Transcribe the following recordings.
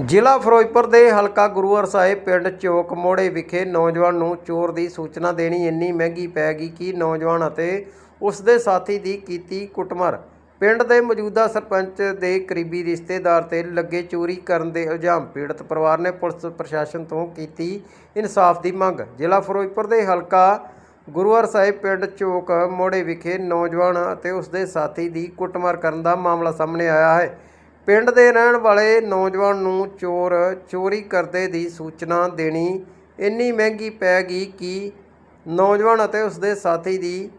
ਜ਼ਿਲ੍ਹਾ ਫਿਰੋਜ਼ਪੁਰ ਦੇ ਹਲਕਾ ਗੁਰੂਹਰ ਸਾਹਿਬ ਪਿੰਡ ਚੋਕ ਮੋੜੇ ਵਿਖੇ ਨੌਜਵਾਨ ਨੂੰ ਚੋਰ ਦੀ ਸੂਚਨਾ ਦੇਣੀ ਇੰਨੀ ਮਹਿੰਗੀ ਪੈ ਗਈ ਕਿ ਨੌਜਵਾਨ ਅਤੇ ਉਸ ਦੇ ਸਾਥੀ ਦੀ ਕੀਤੀ ਕੁੱਟਮਾਰ। ਪਿੰਡ ਦੇ ਮੌਜੂਦਾ ਸਰਪੰਚ ਦੇ ਕਰੀਬੀ ਰਿਸ਼ਤੇਦਾਰ ਤੇ ਲੱਗੇ ਚੋਰੀ ਕਰਨ ਦੇ ਇਲਜ਼ਾਮ ਪੀੜਤ ਪਰਿਵਾਰ ਨੇ ਪੁਲਿਸ ਪ੍ਰਸ਼ਾਸਨ ਤੋਂ ਕੀਤੀ ਇਨਸਾਫ ਦੀ ਮੰਗ। ਜ਼ਿਲ੍ਹਾ ਫਿਰੋਜ਼ਪੁਰ ਦੇ ਹਲਕਾ ਗੁਰੂਹਰ ਸਾਹਿਬ ਪਿੰਡ ਚੋਕ ਮੋੜੇ ਵਿਖੇ ਨੌਜਵਾਨ ਅਤੇ ਉਸ ਦੇ ਸਾਥੀ ਦੀ ਕੁੱਟਮਾਰ ਕਰਨ ਦਾ ਮਾਮਲਾ ਸਾਹਮਣੇ ਆਇਆ ਹੈ। ਪਿੰਡ ਦੇ ਰਹਿਣ ਵਾਲੇ ਨੌਜਵਾਨ ਨੂੰ ਚੋਰ, ਚੋਰੀ ਕਰਦੇ ਦੀ ਸੂਚਨਾ ਦੇਣੀ ਇੰਨੀ ਮਹਿੰਗੀ ਪੈ ਗਈ ਕਿ ਨੌਜਵਾਨ ਅਤੇ ਉਸਦੇ ਸਾਥੀ ਦੀ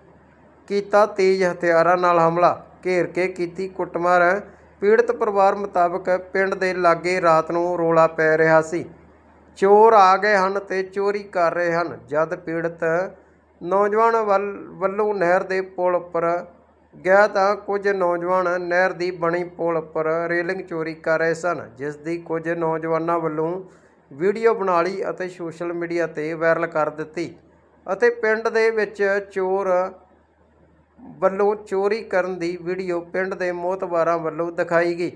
ਕੀਤਾ ਤੇਜ਼ ਹਥਿਆਰਾਂ ਨਾਲ ਹਮਲਾ। ਘੇਰ ਕੇ ਕੀਤੀ ਕੁੱਟਮਾਰ। ਪੀੜਤ ਪਰਿਵਾਰ ਮੁਤਾਬਕ ਪਿੰਡ ਦੇ ਲਾਗੇ ਰਾਤ ਨੂੰ ਰੋਲਾ ਪੈ ਰਿਹਾ ਸੀ। ਚੋਰ ਆ ਗਏ ਹਨ ਤੇ ਚੋਰੀ ਕਰ ਰਹੇ ਹਨ। ਜਦ ਪੀੜਤ ਨੌਜਵਾਨ ਵੱਲ, ਵੱਲੋਂ ਨਹਿਰ ਦੇ ਪੁਲ ਉੱਪਰ ਗਿਆ ਤਾਂ ਕੁਝ ਨੌਜਵਾਨ ਨਹਿਰ ਦੀ ਬਣੀ ਪੁਲ ਉੱਪਰ ਰੇਲਿੰਗ ਚੋਰੀ ਕਰ ਰਹੇ ਸਨ, ਜਿਸ ਦੀ ਕੁਝ ਨੌਜਵਾਨਾਂ ਵੱਲੋਂ ਵੀਡੀਓ ਬਣਾ ਲਈ ਅਤੇ ਸੋਸ਼ਲ ਮੀਡੀਆ ਤੇ ਵਾਇਰਲ ਕਰ ਦਿੱਤੀ ਅਤੇ ਪਿੰਡ ਦੇ ਵਿੱਚ ਚੋਰ ਵੱਲੋਂ ਚੋਰੀ ਕਰਨ ਦੀ ਵੀਡੀਓ ਪਿੰਡ ਦੇ ਮੋਤਬਾਰਾਂ ਵੱਲੋਂ ਦਿਖਾਈ ਗਈ।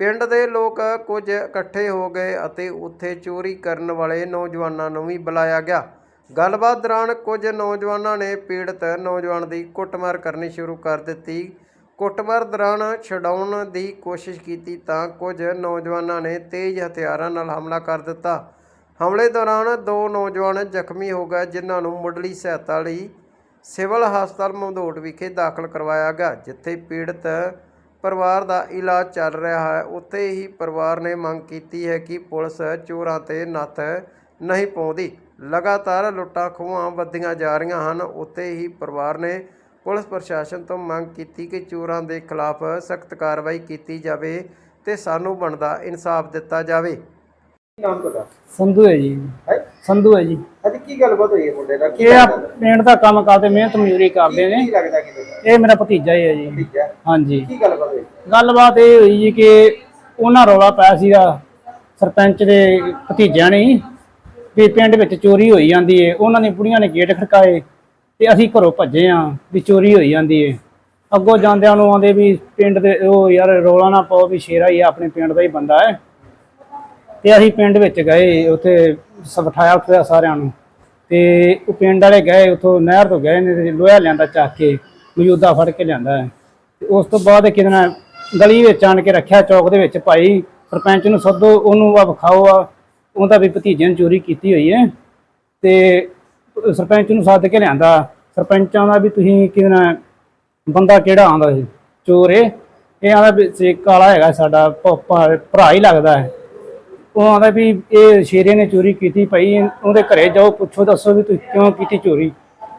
ਪਿੰਡ ਦੇ ਲੋਕ ਕੁਝ ਇਕੱਠੇ ਹੋ ਗਏ ਅਤੇ ਉੱਥੇ ਚੋਰੀ ਕਰਨ ਵਾਲੇ ਨੌਜਵਾਨਾਂ ਨੂੰ ਵੀ ਬੁਲਾਇਆ ਗਿਆ। ਗੱਲਬਾਤ ਦੌਰਾਨ ਕੁਝ ਨੌਜਵਾਨਾਂ ਨੇ ਪੀੜਤ ਨੌਜਵਾਨ ਦੀ ਕੁੱਟਮਾਰ ਕਰਨੀ ਸ਼ੁਰੂ ਕਰ ਦਿੱਤੀ। ਕੁੱਟਮਾਰ ਦੌਰਾਨ ਛਡਾਉਣ ਦੀ ਕੋਸ਼ਿਸ਼ ਕੀਤੀ ਤਾਂ ਕੁਝ ਨੌਜਵਾਨਾਂ ਨੇ ਤੇਜ਼ ਹਥਿਆਰਾਂ ਨਾਲ ਹਮਲਾ ਕਰ ਦਿੱਤਾ। ਹਮਲੇ ਦੌਰਾਨ ਦੋ ਨੌਜਵਾਨ ਜ਼ਖਮੀ ਹੋ ਗਏ, ਜਿਨ੍ਹਾਂ ਨੂੰ ਮੁੱਢਲੀ ਸਹਾਇਤਾ ਲਈ ਸਿਵਲ ਹਸਪਤਾਲ ਮੰਦੋੜ ਵਿਖੇ ਦਾਖਲ ਕਰਵਾਇਆ ਗਿਆ, ਜਿੱਥੇ ਪੀੜਤ ਪਰਿਵਾਰ ਦਾ ਇਲਾਜ ਚੱਲ ਰਿਹਾ ਹੈ। ਉੱਥੇ ਹੀ ਪਰਿਵਾਰ ਨੇ ਮੰਗ ਕੀਤੀ ਹੈ ਕਿ ਪੁਲਿਸ ਚੋਰਾਂ ਤੇ ਨੱਥ ਨਹੀਂ ਪਾਉਂਦੀ। ਲਗਾਤਾਰ ਲੁੱਟਾਂ ਖੋਹਾਂ ਵੱਧਦੀਆਂ ਜਾ ਰਹੀਆਂ ਹਨ। ਉੱਥੇ ਹੀ ਪਰਿਵਾਰ ਨੇ ਪੁਲਿਸ ਪ੍ਰਸ਼ਾਸਨ ਤੋਂ ਮੰਗ ਕੀਤੀ ਕਿ ਚੋਰਾਂ ਦੇ ਖਿਲਾਫ ਸਖਤ ਕਾਰਵਾਈ ਕੀਤੀ ਜਾਵੇ ਤੇ ਸਾਨੂੰ ਬਣਦਾ ਇਨਸਾਫ ਦਿੱਤਾ ਜਾਵੇ। ਨਾਮ ਤੁਹਾਡਾ? ਸੰਧੂ ਹੈ ਜੀ। ਹੈ? ਸੰਧੂ ਹੈ ਜੀ। ਅੱਜ ਕੀ ਗੱਲਬਾਤ ਹੋਈ ਹੈ ਮੁੰਡੇ ਨਾਲ? ਕੀ ਇਹ ਆ ਲੱਗਦਾ? ਪਿੰਡ ਦਾ ਕੰਮ ਕਰਦੇ ਮਿਹਨਤ ਮਜ਼ਦੂਰੀ ਕਰਦੇ ਨੇ। ਕੀ ਲੱਗਦਾ ਕਿ ਤੁਹਾਡਾ? ਇਹ ਮੇਰਾ ਭਤੀਜਾ ਹੀ ਹੈ ਜੀ। ਠੀਕ ਹੈ ਹਾਂਜੀ। ਕੀ ਗੱਲਬਾਤ ਹੋਈ? ਗੱਲਬਾਤ ਇਹ ਹੋਈ ਜੀ ਕਿ ਉਹਨਾਂ ਰੌਲਾ ਪਾਇਆ ਸੀਗਾ ਸਰਪੰਚ ਦੇ ਭਤੀਜਿਆਂ ਨੇ ਹੀ। ਵੀ ਪਿੰਡ ਵਿੱਚ ਚੋਰੀ ਹੋਈ ਜਾਂਦੀ ਏ, ਉਹਨਾਂ ਨੇ ਬੁੜੀਆਂ ਨੇ ਗੇਟ ਖੜਕਾਏ ਤੇ ਅਸੀਂ ਘਰੋਂ ਭੱਜੇ ਆ ਵੀ ਚੋਰੀ ਹੋਈ ਜਾਂਦੀ ਏ। ਅੱਗੋਂ ਜਾਂਦਿਆਂ ਨੂੰ ਆਂਦੇ ਵੀ ਪਿੰਡ ਦੇ ਉਹ ਯਾਰ ਰੌਲਾ ਨਾ ਪਾਓ ਵੀ ਸ਼ੇਰਾ ਹੀ ਆਪਣੇ ਪਿੰਡ ਦਾ ਹੀ ਬੰਦਾ ਹੈ। ਤੇ ਅਸੀਂ ਪਿੰਡ ਵਿੱਚ ਗਏ ਉੱਥੇ, ਸਭ ਬਿਠਾਇਆ ਉੱਥੇ ਸਾਰਿਆਂ ਨੂੰ। ਤੇ ਉਹ ਪਿੰਡ ਵਾਲੇ ਗਏ, ਉੱਥੋਂ ਨਹਿਰ ਤੋਂ ਗਏ ਨੇ ਲੋਹਾ ਲਿਆਂਦਾ ਚੱਕ ਕੇ, ਮੌਜੂਦਾ ਫੜ ਕੇ ਲਿਆਂਦਾ ਹੈ। ਤੇ ਉਸ ਤੋਂ ਬਾਅਦ ਕਿਤੇ ਨਾ ਗਲੀ ਵਿੱਚ ਆਣ ਕੇ ਰੱਖਿਆ, ਚੌਕ ਦੇ ਵਿੱਚ ਭਾਈ ਸਰਪੰਚ ਨੂੰ ਸੱਦੋ, ਉਹਨੂੰ ਆ ਵਿਖਾਓ ਆ ਉਹਦਾ ਵੀ ਭਤੀਜੇ ਨੇ ਚੋਰੀ ਕੀਤੀ ਹੋਈ ਹੈ। ਤੇ ਸਰਪੰਚ ਨੂੰ ਸੱਦ ਕੇ ਲਿਆਂਦਾ। ਸਰਪੰਚਾਂ ਦਾ ਵੀ ਤੁਸੀਂ ਕਿਹਦੇ ਨਾਲ ਬੰਦਾ ਕਿਹੜਾ ਆਂਦਾ ਸੀ? ਚੋਰ ਇਹ। ਇਹ ਆਂਦਾ ਵੀ ਕਾਲਾ ਹੈਗਾ ਸਾਡਾ ਭਰਾ ਹੀ ਲੱਗਦਾ ਹੈ। ਉਹ ਆਂਦਾ ਵੀ ਇਹ ਸ਼ੇਰੇ ਨੇ ਚੋਰੀ ਕੀਤੀ ਭਾਈ ਉਹਦੇ ਘਰੇ ਜਾਓ, ਪੁੱਛੋ, ਦੱਸੋ ਵੀ ਤੁਸੀਂ ਕਿਉਂ ਕੀਤੀ ਚੋਰੀ।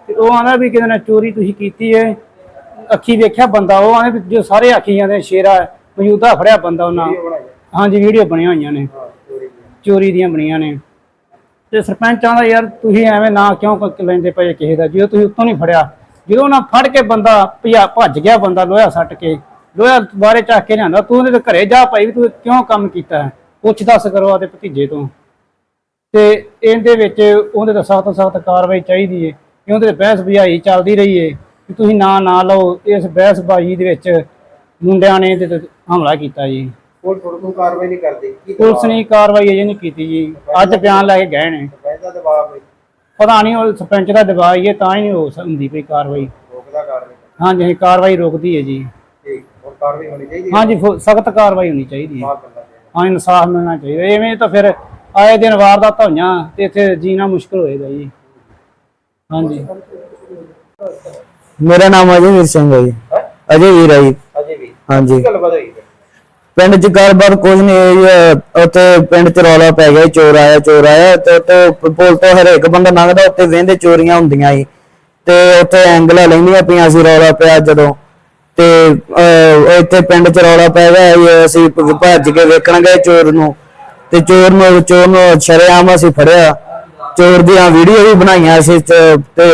ਤੇ ਉਹ ਆਂਦਾ ਵੀ ਕਿਹਦੇ ਨਾਲ ਚੋਰੀ ਤੁਸੀਂ ਕੀਤੀ ਹੈ। ਅੱਖੀ ਵੇਖਿਆ ਬੰਦਾ, ਉਹ ਆਂਦੇ ਵੀ ਜੋ ਸਾਰੇ ਆਖੀ ਜਾਂਦੇ ਸ਼ੇਰਾ, ਮੌਜੂਦਾ ਫੜਿਆ ਬੰਦਾ ਉਹਨਾਂ। ਹਾਂਜੀ, ਵੀਡੀਓ ਬਣੀਆਂ ਹੋਈਆਂ ਨੇ। ਚੋਰੀ ਦੀਆਂ ਬਣੀਆਂ ਨੇ। ਤੇ ਸਰਪੰਚਾਂ ਦਾ ਯਾਰ ਤੁਸੀਂ ਐਵੇਂ ਨਾ ਕਿਉਂ ਲੈਂਦੇ ਪਏ ਕਿਸੇ ਦਾ? ਜਦੋਂ ਤੁਸੀਂ ਉੱਤੋਂ ਨਹੀਂ ਫੜਿਆ, ਜਦੋਂ ਨਾ ਫੜ ਕੇ ਬੰਦਾ ਭਜਾ, ਭੱਜ ਗਿਆ ਬੰਦਾ ਲੋਹਾ ਸੱਟ ਕੇ, ਲੋਹਾ ਬਾਰੇ ਚੱਕ ਕੇ ਲਿਆਂਦਾ, ਤੂੰ ਉਹਦੇ ਘਰੇ ਜਾ ਭਾਈ ਵੀ ਤੂੰ ਕਿਉਂ ਕੰਮ ਕੀਤਾ? ਪੁੱਛ ਦੱਸ ਕਰੋ ਆਦੇ ਭਤੀਜੇ ਤੋਂ। ਤੇ ਇਹਦੇ ਵਿੱਚ ਉਹਦੇ ਤੋਂ ਸਖਤ ਸਖਤ ਕਾਰਵਾਈ ਚਾਹੀਦੀ ਏ। ਕਿ ਉਹਦੇ ਤੇ ਬਹਿਸ ਬੁਝਾਈ ਚੱਲਦੀ ਰਹੀ ਏ। ਕਿ ਤੁਸੀਂ ਨਾ ਨਾ ਲਓ, ਇਸ ਬਹਿਸ ਬਾਜੀ ਦੇ ਵਿੱਚ ਮੁੰਡਿਆਂ ਨੇ ਇਹਦੇ ਤੇ ਹਮਲਾ ਕੀਤਾ ਜੀ। ਪੁਲਿਸ ਤੁਹਾਡੇ ਤੋਂ ਕਾਰਵਾਈ ਨਹੀਂ ਕਰਦੀ। ਕੀ ਪੁਲਿਸ ਨੇ ਕਾਰਵਾਈ ਅਜੇ ਨਹੀਂ ਕੀਤੀ ਜੀ। ਅੱਜ ਬਿਆਨ ਲੈ ਕੇ ਗਏ ਨੇ। ਦਬਾਅ ਕੋਈ? ਪਤਾ ਨਹੀਂ ਉਹ ਸਰਪੰਚ ਦਾ ਦਬਾਅ ਹੀ ਹੈ ਤਾਂ ਹੀ ਨਹੀਂ ਹੋ ਹੁੰਦੀ ਪਈ ਕਾਰਵਾਈ। ਰੋਕਦਾ ਕਾਰਵਾਈ? ਹਾਂਜੀ ਹਾਂਜੀ ਕਾਰਵਾਈ ਰੋਕਦੀ ਹੈ ਜੀ। ਠੀਕ ਹੋਰ ਕਾਰਵਾਈ ਹੋਣੀ ਚਾਹੀਦੀ ਹੈ? ਹਾਂਜੀ ਸਖਤ ਕਾਰਵਾਈ ਹੋਣੀ ਚਾਹੀਦੀ ਹੈ। ਮਾਫ ਕਰਨਾ ਚਾਹੀਦਾ ਹਾਂ ਇਨਸਾਫ ਮਿਲਣਾ ਚਾਹੀਦਾ। ਐਵੇਂ ਤਾਂ ਫਿਰ ਆਏ ਦਿਨ ਵਾਰਦਾਤਾਂ ਹੋਈਆਂ ਤੇ ਇੱਥੇ ਜੀਣਾ ਮੁਸ਼ਕਲ ਹੋਏਗਾ ਜੀ। ਹਾਂਜੀ। ਮੇਰਾ ਨਾਮ ਅਜੇ ਸਿੰਘ ਹੈ ਜੀ। ਹੈ? ਅਜੇ ਵੀਰ ਹੈ ਜੀ। ਅਜੇ ਵੀ ਹਾਂਜੀ। ਕੀ ਗੱਲਬਾਤ ਹੋਈ ਪਿੰਡ 'ਚ ਗੱਲਬਾਤ ਕੁਝ ਨਹੀਂ ਹੋਈ ਉੱਥੇ ਪਿੰਡ 'ਚ ਰੌਲਾ ਪੈ ਗਿਆ ਚੋਰ ਆਇਆ ਚੋਰ ਆਇਆ, ਤੇ ਉੱਥੇ ਪੁਲ ਤੋਂ ਹਰੇਕ ਬੰਦਾ ਲੰਘਦਾ, ਉੱਥੇ ਵੇਂਦੇ ਚੋਰੀਆਂ ਹੁੰਦੀਆਂ ਸੀ ਤੇ ਉੱਥੇ ਐਂਗਲਾਂ ਲੈਂਦੀਆਂ ਪਈਆਂ ਸੀ, ਰੌਲਾ ਪਿਆ ਜਦੋਂ। ਤੇ ਇੱਥੇ ਪਿੰਡ 'ਚ ਰੌਲਾ ਪੈ ਗਿਆ ਅਸੀਂ ਭੱਜ ਕੇ ਵੇਖਣ ਗਏ ਚੋਰ ਨੂੰ। ਤੇ ਚੋਰ ਨੂੰ ਚੋਰ ਨੂੰ ਸ਼ਰੇਆਮ ਅਸੀਂ ਫੜਿਆ। ਚੋਰ ਦੀਆਂ ਵੀਡੀਓ ਵੀ ਬਣਾਈਆਂ ਅਸੀਂ ਤੇ ਤੇ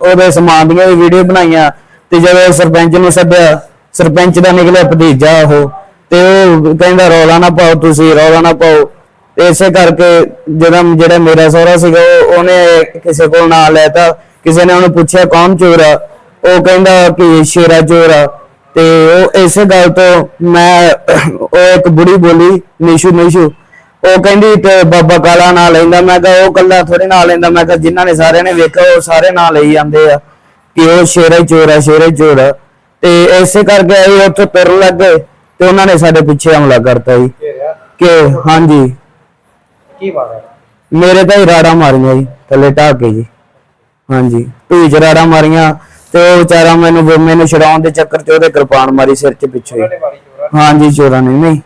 ਉਹਦੇ ਸਮਾਨ ਦੀਆਂ ਵੀ ਵੀਡੀਓ ਬਣਾਈਆਂ। ਤੇ ਜਦੋਂ ਸਰਪੰਚ ਨੂੰ ਸੱਦਿਆ, ਸਰਪੰਚ ਦਾ ਨਿਕਲਿਆ ਭਤੀਜਾ ਉਹ। ਤੇ ਉਹ ਕਹਿੰਦਾ, ਰੌਲਾ ਨਾ ਪਾਓ ਤੁਸੀਂ, ਰੌਲਾ ਨਾ ਪਾਓ। ਤੇ ਇਸੇ ਕਰਕੇ ਜਿਹੜਾ ਜਿਹੜਾ ਮੇਰਾ ਸਹੁਰਾ ਸੀਗਾ ਉਹਨੇ ਕਿਸੇ ਕੋਲ ਨਾਂ ਲੈਤਾ। ਕਿਸੇ ਨੇ ਉਹਨੂੰ ਪੁੱਛਿਆ, ਕੌਣ ਚੋਰ ਆ? ਉਹ ਕਹਿੰਦਾ ਕਿ ਸ਼ੇਰਾ ਚੋਰ ਆ। ਤੇ ਉਹ ਇਸੇ ਗੱਲ ਤੋਂ ਮੈਂ, ਉਹ ਇੱਕ ਬੁੜੀ ਬੋਲੀ, ਨਿਸ਼ੂ ਨਿਸ਼ੂ। ਉਹ ਕਹਿੰਦੀ ਤੇ ਬਾਬਾ ਕਾਲਾ ਨਾਂ ਲੈਂਦਾ। ਮੈਂ ਕਿਹਾ, ਉਹ ਕੱਲਾ ਥੋੜੇ ਨਾਂ ਲੈਂਦਾ। ਮੈਂ ਕਿਹਾ, ਜਿਨ੍ਹਾਂ ਨੇ ਸਾਰਿਆਂ ਨੇ ਵੇਖਿਆ, ਉਹ ਸਾਰੇ ਨਾਂ ਲਈ ਜਾਂਦੇ ਆ ਕਿ ਉਹ ਸ਼ੇਰਾ ਹੀ ਚੋਰ ਆ, ਸ਼ੇਰਾ ਹੀ ਚੋਰ ਆ। ਤੇ ਇਸੇ ਕਰਕੇ ਅਸੀਂ ਉੱਥੇ ਤੁਰਨ ਲੱਗੇ। ਤੇ ਉਹਨਾਂ ਨੇ ਸਾਡੇ ਪਿੱਛੇ ਹਮਲਾ ਕਰਤਾ ਜੀ। ਘੇਰਿਆ? ਕਿ ਹਾਂਜੀ। ਕੀ ਮਾਰਿਆ? ਮੇਰੇ ਤਾਂ ਹੀ ਰਾੜਾ ਮਾਰੀਆਂ ਜੀ ਥੱਲੇ ਢਾਹ ਕੇ ਜੀ। ਹਾਂਜੀ ਭੀਜ ਰਾੜਾ ਮਾਰੀਆਂ ਤੇ ਉਹ ਵਿਚਾਰਾ ਮੈਨੂੰ ਮੈਨੂੰ ਛਡਾਉਣ ਦੇ ਚੱਕਰ 'ਚ ਉਹਦੇ ਕਿਰਪਾਨ ਮਾਰੀ ਸਿਰ 'ਚ ਪਿੱਛੇ ਉਹਨਾਂ ਹੀ। ਨੇ ਮਾਰੀ ਚੋਰਾਂ ਹਾਂਜੀ ਚੋਰਾਂ ਨੇ ਨਹੀਂ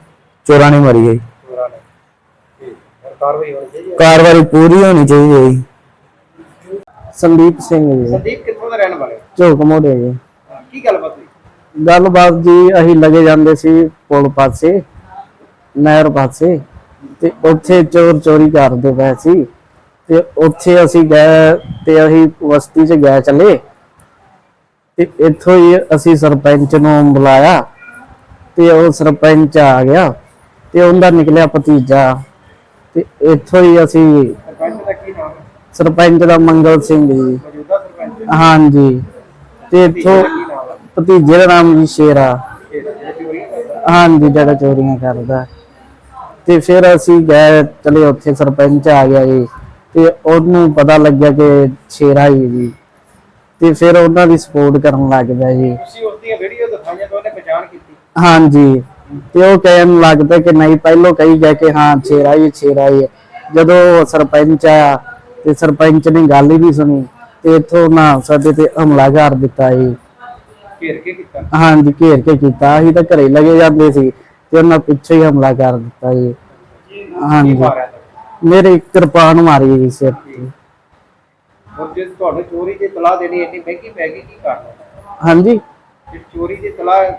ਚੋਰਾਂ ਨੇ ਮਾਰੀ ਹੈ ਜੀ। ਚੋਰਾਂ ਨੇ। ਠੀਕ ਹੋਰ ਕਾਰਵਾਈ ਹੋਣੀ ਚਾਹੀਦੀ ਹੈ? ਕਾਰਵਾਈ ਪੂਰੀ ਹੋਣੀ ਚਾਹੀਦੀ ਹੈ ਜੀ। ਸੰਦੀਪ ਸਿੰਘ ਜੀ। ਸੰਦੀਪ ਕਿੱਥੋਂ ਦਾ ਰਹਿਣ ਵਾਲੇ? ਹੋ? ਝੋਕ ਮੋੜੇ ਜੀ। ਗੱਲਬਾਤ ਜੀ ਅਸੀਂ ਲੱਗੇ ਜਾਂਦੇ ਸੀ ਪੁਲ ਪਾਸੇ ਨਹਿਰ ਪਾਸੇ ਤੇ ਉੱਥੇ ਚੋਰ ਚੋਰੀ ਕਰਦੇ ਪਏ ਸੀ ਤੇ ਉੱਥੇ ਅਸੀਂ ਗਏ ਤੇ ਅਸੀਂ ਬਸਤੀ 'ਚ ਗਏ ਚਲੇ ਤੇ ਇੱਥੋਂ ਹੀ ਅਸੀਂ ਸਰਪੰਚ ਨੂੰ ਬੁਲਾਇਆ ਤੇ ਉਹ ਸਰਪੰਚ ਆ ਗਿਆ ਤੇ ਉਹਦਾ ਨਿਕਲਿਆ ਭਤੀਜਾ ਤੇ ਇੱਥੋਂ ਹੀ ਅਸੀਂ ਸਰਪੰਚ ਦਾ ਕੀ ਨਾਮ ਹੈ? ਸਰਪੰਚ ਦਾ ਮੰਗਲ ਸਿੰਘ ਜੀ। ਹਾਂਜੀ। ਤੇ ਇੱਥੋਂ ਭਤੀਜੇ ਦਾ ਨਾਮ ਜੀ ਸ਼ੇਰਾ। ਹਾਂਜੀ ਜਿਹੜਾ ਚੋਰੀਆਂ ਕਰਦਾ। ਤੇ ਫਿਰ ਅਸੀਂ ਗਏ ਚਲੇ ਉੱਥੇ ਸਰਪੰਚ ਆ ਗਿਆ ਜੀ। ਤੇ ਉਹਨੂੰ ਪਤਾ ਲੱਗਿਆ ਕਿ ਸ਼ੇਰਾ ਹੀ ਜੀ। ਤੇ ਫਿਰ ਉਹਨਾਂ ਦੀ ਸਪੋਰਟ ਕਰਨ ਲੱਗ ਪਿਆ ਜੀ। ਤੁਸੀਂ ਉਸ ਦੀਆਂ ਵੀਡੀਓ ਦਿਖਾਈਆਂ ਤਾਂ ਉਹਨੇ ਪਛਾਣ ਕੀਤੀ। ਹਾਂਜੀ। ਤੇ ਉਹ ਕਹਿਣ ਲੱਗ ਪਿਆ ਕਿ ਨਹੀਂ ਪਹਿਲੋਂ ਕਹੀ ਗਿਆ ਕਿ ਹਾਂ ਸ਼ੇਰਾ ਹੀ ਸ਼ੇਰਾ ਹੀ। ਜਦੋਂ ਸਰਪੰਚ ਆਇਆ ਤੇ ਸਰਪੰਚ ਨੇ ਗੱਲ ਹੀ ਨਹੀਂ ਸੁਣੀ। ਤੇ ਇੱਥੋਂ ਨਾ ਸਾਡੇ ਤੇ ਹਮਲਾ ਕਰ ਦਿੱਤਾ ਜੀ। ਘੇਰ ਕੇ ਕੀਤਾ? ਹਾਂਜੀ ਘੇਰ ਕੇ ਕੀਤਾ। ਅਸੀਂ ਤਾਂ ਘਰੇ ਲੱਗੇ ਜਾਂਦੇ ਸੀ ਤੇ ਉਹਨਾਂ ਪਿੱਛੇ ਹੀ ਹਮਲਾ ਕਰ ਦਿੱਤਾ ਜੀ। ਹਾਂਜੀ? ਮੇਰੇ ਕਿਰਪਾਨ ਮਾਰੀ ਜੀ ਸਿਰ ਤੇ ਹੁਣ ਜੇ ਤੁਹਾਨੂੰ ਚੋਰੀ ਦੀ ਤਲਾਹ ਦੇਣੀ ਇੰਨੀ ਮਹਿੰਗੀ ਪੈ ਗਈ ਕੀ ਕਰਨਾ ਹਾਂਜੀ। ਜੇ ਚੋਰੀ ਦੀ ਤਲਾਹ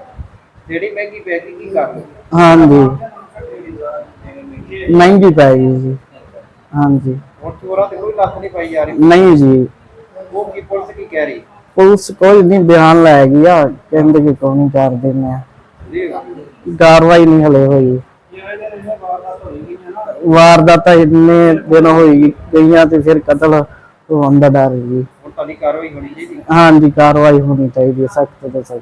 ਦੇਣੀ ਮਹਿੰਗੀ ਪੈ ਗਈ ਕੀ ਕਰਨਾ ਹਾਂਜੀ। ਮਹਿੰਗੀ ਪੈ ਗਈ ਜੀ। ਹਾਂਜੀ। ਹੁਣ ਚੋਰਾਂ ਤੇ ਕੋਈ ਲੱਤ ਨਹੀਂ ਪਾਈ ਜਾ ਰਹੀ। ਨਹੀਂ ਜੀ। ਉਹ ਕੀ ਪੁਲਿਸ ਕੀ ਕਹਿ ਰਹੀ? ਪੁਲਿਸ ਕੋਈ ਨਹੀਂ ਬਿਆਨ ਲੈ ਗਈ ਆ ਕਹਿੰਦੇ ਕਿ ਕੋਈ ਨਹੀਂ ਕਰ ਦਿੰਦੇ ਆ। ਕਾਰਵਾਈ ਨਹੀਂ ਹਲੇ ਹੋਈ। ਵਾਰਦਾਤਾਂ ਇੰਨੇ ਦਿਨ ਹੋਈ ਗਈਆਂ ਤੇ ਫਿਰ ਕਤਲ ਹੋਣ ਦਾ ਡਰ ਜੀ ਹੁਣ ਤੁਹਾਡੀ ਕਾਰਵਾਈ ਹੋਣੀ ਚਾਹੀਦੀ। ਹਾਂਜੀ ਕਾਰਵਾਈ ਹੋਣੀ ਚਾਹੀਦੀ ਸਖਤ ਤੋਂ ਸਖਤ।